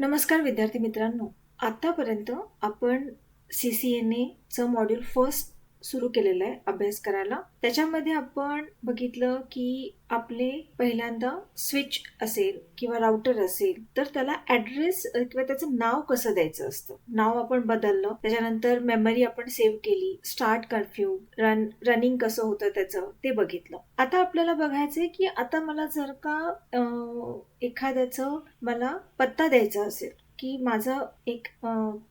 नमस्कार विद्यार्थी मित्रांनो. आतापर्यंत आपण सी सी एन एचं मॉड्यूल फर्स्ट सुरू केलेलं आहे अभ्यास करायला. त्याच्यामध्ये आपण बघितलं की आपले पहिल्यांदा स्विच असेल किंवा राउटर असेल तर त्याला ऍड्रेस किंवा त्याचं नाव कसं द्यायचं असतं? नाव आपण बदललं त्याच्यानंतर मेमरी आपण सेव्ह केली स्टार्ट कर्फ्यू रन रनिंग कसं होतं त्याचं ते बघितलं. आता आपल्याला बघायचंय की आता मला जर का एखाद्याचं मला पत्ता द्यायचा असेल की माझं एक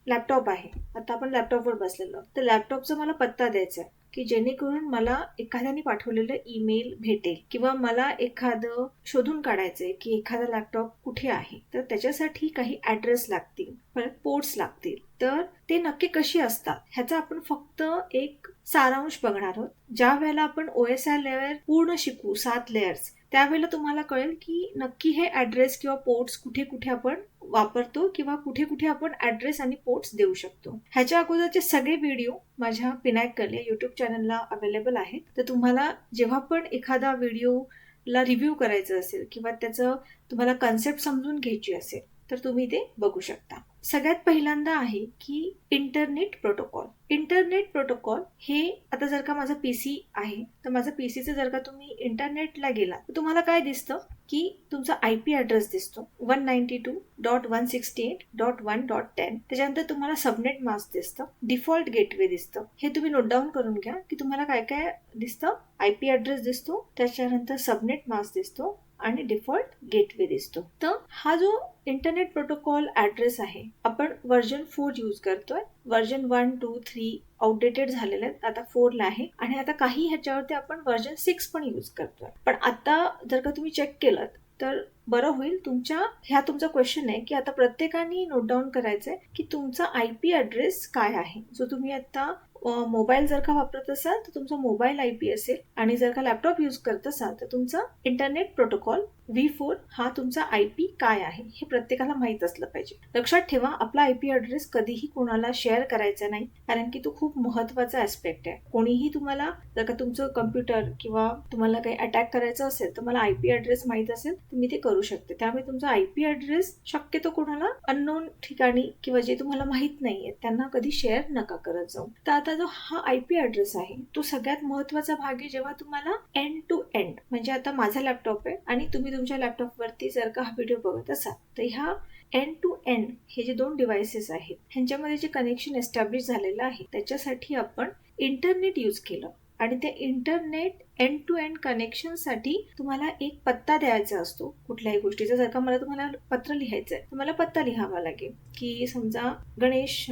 लॅपटॉप आहे. आता आपण लॅपटॉपवर बसलेलो. तर लॅपटॉपचा मला पत्ता द्यायचा आहे की जेणेकरून मला एखाद्याने पाठवलेलं ईमेल भेटेल किंवा मला एखादं शोधून काढायचंय की एखादा लॅपटॉप कुठे आहे. तर त्याच्यासाठी काही ऍड्रेस लागतील परत पोर्ट्स लागतील. तर ते नक्की कशी असतात ह्याचा आपण फक्त एक सारांश बघणार आहोत. ज्या वेळेला आपण ओ एस आय लेअर पूर्ण शिकू सात लेअर्स त्यावेळेला तुम्हाला कळेल की नक्की हे ऍड्रेस किंवा पोर्ट्स कुठे कुठे आपण वापरतो किंवा कुठे कुठे आपण ऍड्रेस आणि पोर्ट्स देऊ शकतो. ह्याच्या अगोदरचे सगळे व्हिडिओ माझ्या पिनायक कले युट्यूब चॅनलला अवेलेबल आहेत. तर तुम्हाला जेव्हा पण एखादा व्हिडिओला रिव्ह्यू करायचं असेल किंवा त्याचं तुम्हाला कन्सेप्ट समजून घ्यायची असेल तर तुम्ही ते बघू शकता. सगळ्यात पहिल्यांदा आहे की इंटरनेट प्रोटोकॉल इंटरनेट प्रोटोकॉल हे आता जर का माझा पीसी आहे तर माझा पीसीचं जर का तुम्ही इंटरनेटला गेला तर तुम्हाला काय दिसतं? की तुमचा आय पी ऍड्रेस दिसतो. One ninety two dot one sixty eight dot one dot ten त्याच्यानंतर तुम्हाला सबनेट मास्क दिसतं. डिफॉल्ट गेटवे दिसतं. हे तुम्ही नोट डाऊन करून घ्या की तुम्हाला काय काय दिसतं? आय पी ऍड्रेस दिसतो. त्याच्यानंतर सबनेट मास्क दिसतो. आणि डिफॉल्ट गेटवे दिसतो. तर हा जो इंटरनेट प्रोटोकॉल ऍड्रेस आहे आपण व्हर्जन फोर यूज करतोय. Version one two three outdated झालेले आहेत. आता फोरला आहे. आणि आता काही ह्याच्यावरती आपण व्हर्जन सिक्स पण यूज करतोय. पण आता जर का तुम्ही चेक केलं तर बरं होईल. तुमच्या ह्या तुमचा क्वेश्चन आहे की आता प्रत्येकाने नोट डाऊन करायचंय की तुमचा आय पी ऍड्रेस काय आहे? जो तुम्ही आता मोबाईल जर का वापरत असाल तर तुमचा मोबाईल आय पी असेल. आणि जर का लॅपटॉप यूज करत असाल तर तुमचा इंटरनेट प्रोटोकॉल व्ही फोर हा तुमचा आय पी काय आहे हे प्रत्येकाला माहीत असलं पाहिजे. लक्षात ठेवा आपला आय पी ऍड्रेस कधीही कोणाला शेअर करायचा नाही कारण की तो खूप महत्त्वाचा ऍस्पेक्ट आहे. कोणीही तुम्हाला जर का तुमचं कम्प्युटर किंवा तुम्हाला काही अटॅक करायचं असेल तर मला आय पी ऍड्रेस माहीत असेल तर मी ते करू शकते. त्यामुळे तुमचा आय पी ऍड्रेस शक्यतो कोणाला अननोन ठिकाणी किंवा जे तुम्हाला माहीत नाहीये त्यांना कधी शेअर नका करत जाऊ. तर आता जो हा आय पी ऍड्रेस आहे तो सगळ्यात महत्त्वाचा भाग आहे जेव्हा तुम्हाला एंड टू एंड म्हणजे आता माझा लॅपटॉप आहे आणि तुम्ही तुमच्या लॅपटॉपवरती जर का हा व्हिडिओ बघत असाल तर ह्या एंड टू एंड हे जे दोन डिव्हायसेस आहेत ह्यांच्यामध्ये जे कनेक्शन एस्टॅब्लिश झालेलं आहे त्याच्यासाठी आपण इंटरनेट यूज केलं. आणि त्या इंटरनेट एंड टू एंड कनेक्शनसाठी तुम्हाला एक पत्ता द्यायचा असतो कुठल्याही गोष्टीचा. जर का मला तुम्हाला पत्र लिहायचं आहे तुम्हाला पत्ता लिहावा लागेल. की समजा गणेश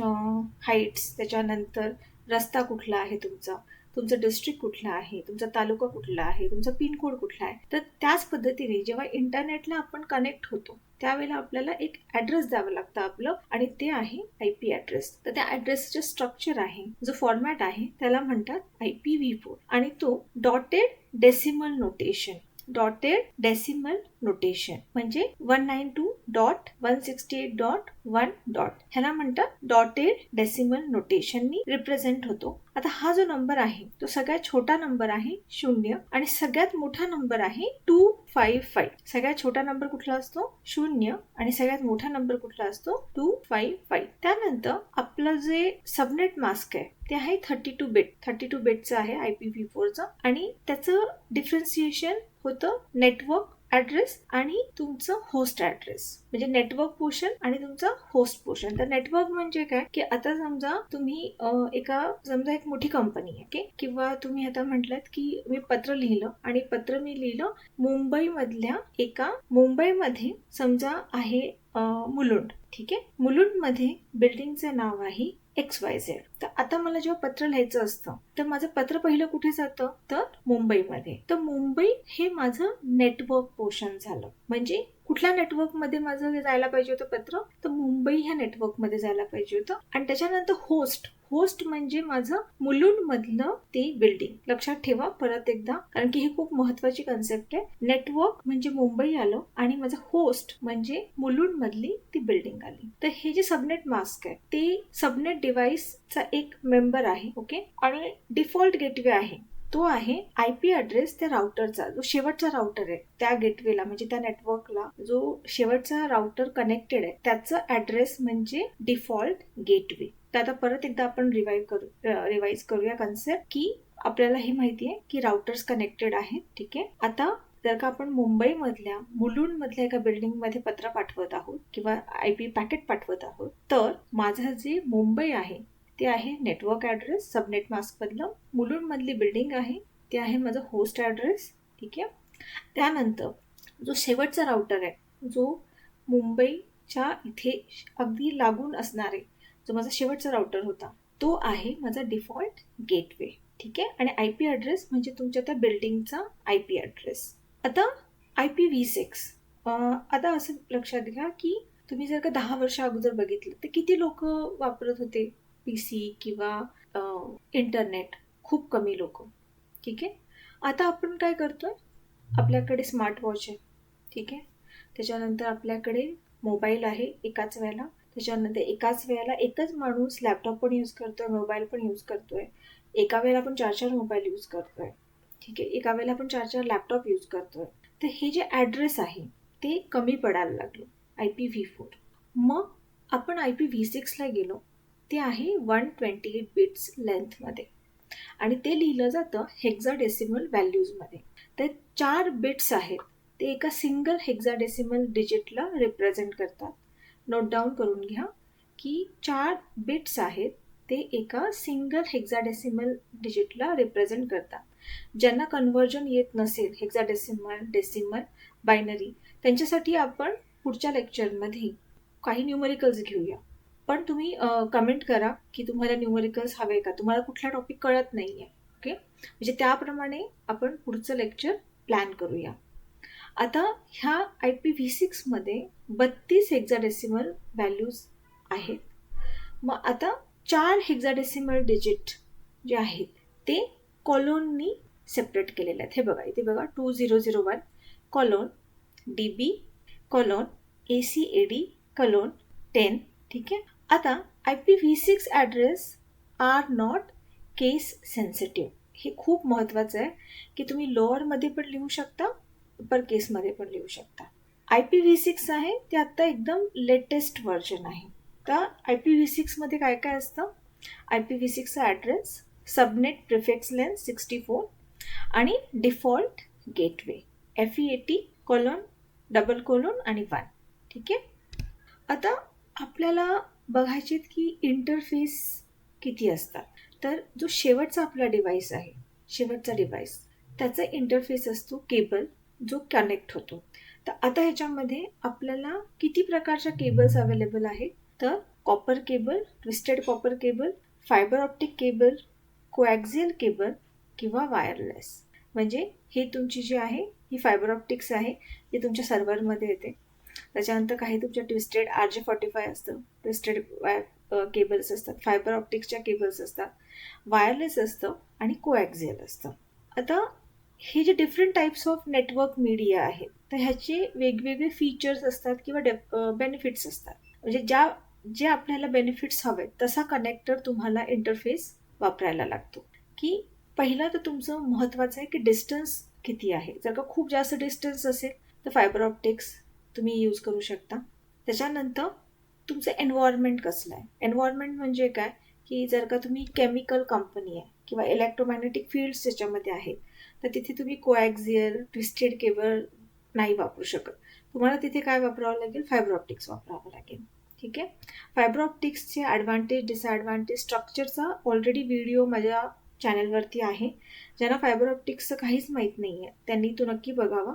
हाईट्स त्याच्यानंतर रस्ता कुठला आहे तुमचा? तुमचं डिस्ट्रिक्ट कुठला आहे? तुमचा तालुका कुठला आहे? तुमचा पिनकोड कुठला आहे? तर त्याच पद्धतीने जेव्हा इंटरनेटला आपण कनेक्ट होतो त्यावेळेला आपल्याला एक ऍड्रेस द्यावं लागतं आपलं आणि ते आहे आय पी ऍड्रेस तर त्या ऍड्रेसचे स्ट्रक्चर आहे जो फॉर्मॅट आहे त्याला म्हणतात आय पी व्ही फोर आणि तो dotted decimal notation dotted decimal notation म्हणजे one nine two dot one sixty eight dot one dot ह्याला म्हणतात डॉटेड डेसिमल नोटेशननी रिप्रेझेंट होतो. आता हा जो नंबर आहे तो सगळ्यात छोटा नंबर आहे शून्य आणि सगळ्यात मोठा नंबर आहे टू फाईव्ह फाईव्ह. सगळ्यात छोटा नंबर कुठला असतो? शून्य आणि सगळ्यात मोठा नंबर कुठला असतो? Two five five. त्यानंतर आपलं जे सबनेट मास्क आहे ते आहे thirty two bit. Thirty two बेटचं आहे आय पी व्ही फोरचं आणि त्याचं डिफरन्सिएशन होतं नेटवर्क ऍड्रेस आणि तुमचं होस्ट ऍड्रेस म्हणजे नेटवर्क पोर्शन आणि तुमचं होस्ट पोर्शन तर नेटवर्क म्हणजे काय? की आता समजा तुम्ही एका समजा एक मोठी कंपनी आहे किंवा तुम्ही आता म्हटलात की मी पत्र लिहिलं आणि पत्र मी लिहिलं मुंबईमधल्या एका मुंबईमध्ये समजा आहे मुलुंड. ठीक आहे? मुलुंडमध्ये बिल्डिंगचं नाव आहे एक्स वाय झेड तर आता मला जेव्हा पत्र लिहायचं असतं तर माझं पत्र पहिलं कुठे जातं? तर मुंबईमध्ये. तर मुंबई हे माझं नेटवर्क पोर्शन झालं. म्हणजे कुठल्या नेटवर्कमध्ये माझं जायला पाहिजे होतं पत्र? तर मुंबई ह्या नेटवर्कमध्ये जायला पाहिजे होतं. आणि त्याच्यानंतर होस्ट होस्ट म्हणजे माझं मुलुंड मधलं ते बिल्डिंग लक्षात ठेवा परत एकदा कारण की हे खूप महत्वाची कन्सेप्ट आहे. नेटवर्क म्हणजे मुंबई आलं आणि माझं होस्ट म्हणजे मुलुंड मधली ती बिल्डिंग आली. तर हे जे सबनेट मास्क आहे ते सबनेट डिव्हाइसचा एक मेंबर आहे ओके आणि डिफॉल्ट गेटवे आहे. तो आहे आय पी ॲड्रेस त्या राउटरचा जो शेवटचा राउटर आहे त्या गेटवेला म्हणजे त्या नेटवर्कला जो शेवटचा राउटर कनेक्टेड आहे त्याचं ऍड्रेस म्हणजे डिफॉल्ट गेटवे तर आता परत एकदा आपण रिवाईव्ह करू रिवाईज करूया कन्सेप्ट की आपल्याला हे माहिती आहे की राउटर्स कनेक्टेड आहेत ठीक आहे? आता जर का आपण मुंबईमधल्या मुलुंडमधल्या एका बिल्डिंगमध्ये पत्र पाठवत आहोत किंवा आय पी पॅकेट पाठवत आहोत तर माझं जे मुंबई आहे ते आहे नेटवर्क ॲड्रेस सबनेट मास्कमधलं मुलुंडमधली बिल्डिंग आहे ते आहे माझं होस्ट ॲड्रेस ठीक आहे? त्यानंतर जो शेवटचा राउटर आहे जो मुंबईच्या इथे अगदी लागून असणारे जो माझा शेवटचा राउटर होता तो आहे माझा डिफॉल्ट गेटवे ठीक आहे? आणि आय पी ॲड्रेस म्हणजे तुमच्या त्या बिल्डिंगचा आय पी ॲड्रेस आता आय पी व्ही सिक्स आता असं लक्षात घ्या की तुम्ही जर का दहा वर्ष अगोदर बघितलं तर किती लोक वापरत होते? पी सी किंवा इंटरनेट खूप कमी लोक. ठीक आहे? आता आपण काय करतोय? आपल्याकडे स्मार्टवॉच आहे. ठीक आहे? त्याच्यानंतर आपल्याकडे मोबाईल आहे एकाच वेळेला. त्याच्यानंतर एकाच वेळेला एकच माणूस लॅपटॉप पण यूज करतोय मोबाईल पण यूज करतोय. एका वेळेला आपण चार चार मोबाईल यूज करतोय. ठीक आहे? एका वेळेला आपण चार चार लॅपटॉप यूज करतोय. तर हे जे ॲड्रेस आहे ते कमी पडायला लागलो आय पी व्ही फोर मग आपण आय पी व्ही सिक्सला गेलो ते आहे वन ट्वेंटी एट बिट्स लेंथमध्ये आणि ते लिहिलं जातं हेक्झा डेसिमल व्हॅल्यूजमध्ये तर चार बिट्स आहेत ते एका सिंगल हेक्झा डेसिमल डिजिटला रिप्रेझेंट करतात. नोट डाऊन करून घ्या की चार बिट्स आहेत ते एका सिंगल हेक्झाडेसिमल डिजिटला रिप्रेझेंट करतात. ज्यांना कन्व्हर्जन येत नसेल हेक्झाडेसिमल डेसिमल बायनरी त्यांच्यासाठी आपण पुढच्या लेक्चरमध्ये काही न्यूमरिकल्स घेऊया. पण तुम्ही कमेंट करा की तुम्हाला न्यूमरिकल्स हवे का? तुम्हाला कुठला टॉपिक कळत नाही आहे ओके म्हणजे त्याप्रमाणे आपण पुढचं लेक्चर प्लॅन करूया. आता ह्या आय पी व्ही सिक्समध्ये बत्तीस हेक्झाडेसिमल व्हॅल्यूज आहेत. मग आता चार हेक्झाडेसिमल डिजिट जे आहेत ते कॉलोननी सेपरेट केलेले आहेत. हे बघा इथे बघा two zero zero one colon D B colon A C A D colon ten ठीक आहे? आता I P V six address are not case sensitive हे खूप महत्त्वाचं आहे की तुम्ही लोअरमध्ये पण लिहू शकता पर केसमध्ये पण लिहू शकता. आय पी व्ही सिक्स आहे ते आत्ता एकदम लेटेस्ट व्हर्जन आहे. तर आय पी व्ही सिक्समध्ये काय काय असतं? I P V सिक्सचा address subnet prefix lens sixty four आणि default gateway F E A T colon double colon आणि वन ठीक आहे? आता आपल्याला बघायचे की इंटरफेस किती असतात. तर जो शेवटचा आपला डिव्हाइस आहे शेवटचा डिव्हाइस त्याचा इंटरफेस असतो केबल जो कनेक्ट होतो. तर आता ह्याच्यामध्ये आपल्याला किती प्रकारच्या केबल्स अवेलेबल आहेत? तर copper cable twisted copper cable fibre optic cable coaxial cable किंवा वायरलेस म्हणजे हे तुमची जी आहे ही फायबर ऑप्टिक्स आहे ही तुमच्या सर्व्हरमध्ये येते. त्याच्यानंतर काही तुमच्या twisted R J forty five असतं ट्विस्टेड वाय केबल्स असतात. फायबर ऑप्टिक्सच्या केबल्स असतात. वायरलेस असतं आणि कोॲक्झियल असतं. आता हे जे different types of network media आहेत तर ह्याचे वेगवेगळे फीचर्स असतात किंवा डेप बेनिफिट्स असतात. म्हणजे ज्या जे आपल्याला बेनिफिट्स हवेत तसा कनेक्टर तुम्हाला इंटरफेस वापरायला लागतो. की पहिला तर तुमचं महत्त्वाचं आहे की डिस्टन्स किती आहे. जर का खूप जास्त डिस्टन्स असेल तर फायबर ऑप्टिक्स तुम्ही यूज करू शकता. त्याच्यानंतर तुमचं एन्व्हायरमेंट कसलं आहे. एन्व्हायरमेंट म्हणजे काय? की जर का तुम्ही केमिकल कंपनी आहे किंवा इलेक्ट्रोमॅग्नेटिक फील्ड्स त्याच्यामध्ये आहेत तर तिथे तुम्ही कोॲक्झियल ट्विस्टेड केबल नाही वापरू शकत. तुम्हाला तिथे काय वापरावं लागेल? फायबर ऑप्टिक्स वापरावं लागेल. ठीक आहे? फायबर ऑप्टिक्सचे ॲडव्हान्टेज डिसॲडव्हान्टेज स्ट्रक्चरचा ऑलरेडी व्हिडिओ माझ्या चॅनलवरती आहे. ज्यांना फायबर ऑप्टिक्सचं काहीच माहीत नाही आहे त्यांनी तो नक्की बघावा.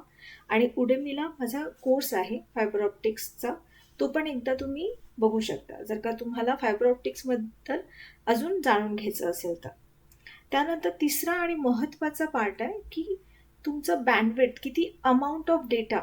आणि उडेमीला माझा कोर्स आहे फायबर ऑप्टिक्सचा तो पण एकदा तुम्ही बघू शकता. जर का तुम्हाला फायबर ऑप्टिक्सबद्दल अजून जाणून घ्यायचं असेल तर. त्यानंतर तिसरा आणि महत्त्वाचा पार्ट आहे की तुमचं बँडवेट किती अमाऊंट ऑफ डेटा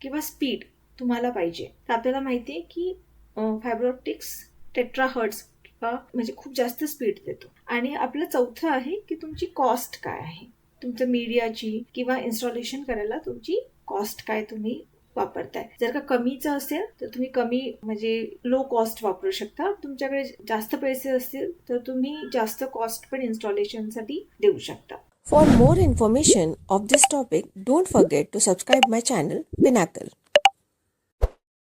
किंवा स्पीड तुम्हाला पाहिजे. तर आपल्याला माहिती आहे की फायबर टेट्राहर्ट्स टेट्रा हर्ट्स म्हणजे खूप जास्त स्पीड देतो. आणि आपलं चौथं आहे की तुमची कॉस्ट काय आहे. तुमचं मीडियाची किंवा इन्स्टॉलेशन करायला तुमची कॉस्ट काय तुम्ही वापरताय. जर का कमीचं असेल तर तुम्ही कमी म्हणजे लो कॉस्ट वापरू शकता. तुमच्याकडे जास्त पैसे असतील तर तुम्ही जास्त कॉस्ट पण इन्स्टॉलेशनसाठी देऊ शकता. For more information of this topic don't forget to subscribe my channel Pinnacle